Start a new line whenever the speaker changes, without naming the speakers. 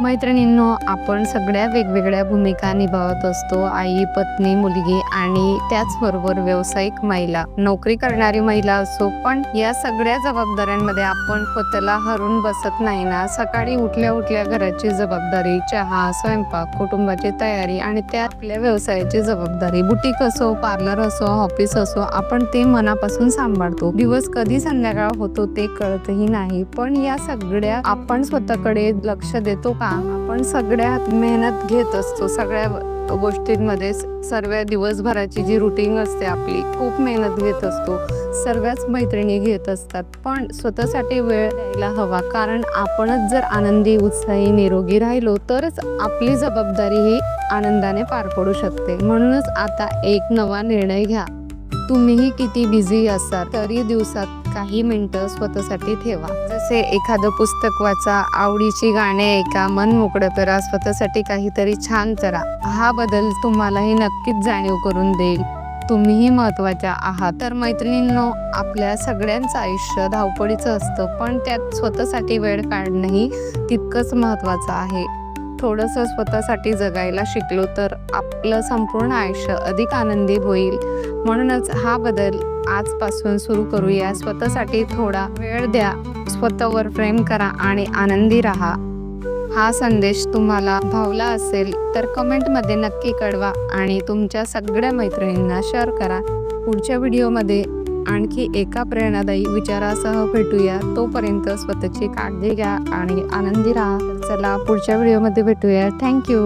मैत्रिणींनो आपण सगळ्या वेगवेगळ्या भूमिका निभावत असतो. आई पत्नी मुलगी आणि त्याचबरोबर व्यावसायिक महिला. नोकरी करणारी महिला असो पण या सगळ्या जबाबदाऱ्यांमध्ये आपण स्वतःला हरून बसत नाही ना. सकाळी उठल्या उठल्या घराची जबाबदारी चहा स्वयंपाक कुटुंबाची तयारी आणि त्या आपल्या व्यवसायाची जबाबदारी. बुटीक असो पार्लर असो ऑफिस असो आपण ते मनापासून सांभाळतो. दिवस कधी संध्याकाळ होतो ते कळतही नाही पण या सगळ्या आपण स्वतःकडे लक्ष देतो. का आपण सगळ्यात मेहनत घेत असतो सगळ्या गोष्टींमध्ये सर्व दिवसभराची जी रुटीन असते आपली खूप मेहनत घेत असतो. सर्वच मैत्रिणी घेत असतात. पण स्वतःसाठी वेळ द्यायला हवा. कारण आपणच जर आनंदी उत्साही निरोगी राहिलो तरच आपली जबाबदारी ही आनंदाने पार पडू शकते. म्हणूनच आता एक नवा निर्णय घ्या. तुम्हीही किती बिझी असाल तरी दिवसात काही मिनटं स्वतःसाठी ठेवा. जसे एखादं पुस्तक वाचा आवडीची गाणे ऐका मन मोकळं करा स्वतःसाठी काहीतरी छान करा. हा बदल तुम्हालाही नक्कीच जाणीव करून देईल. तुम्हीही महत्त्वाच्या आहात. तर मैत्रिणींनो आपल्या सगळ्यांचं आयुष्य धावपळीचं असतं पण त्यात स्वतःसाठी वेळ काढणंही तितकंच महत्वाचं आहे. थोडंसं स्वतःसाठी जगायला शिकलो तर आपलं संपूर्ण आयुष्य अधिक आनंदी होईल. म्हणूनच हा बदल आजपासून सुरू करूया. स्वतःसाठी थोडा वेळ द्या. स्वतःवर प्रेम करा आणि आनंदी राहा. हा संदेश तुम्हाला भावला असेल तर कमेंटमध्ये नक्की कळवा आणि तुमच्या सगळ्या मैत्रिणींना शेअर करा. पुढच्या व्हिडिओमध्ये आणखी एका प्रेरणादायी विचारासह भेटूया. तोपर्यंत स्वतःची काळजी घ्या आणि आनंदी राहा. चला पुढच्या व्हिडिओमध्ये भेटूया. थँक्यू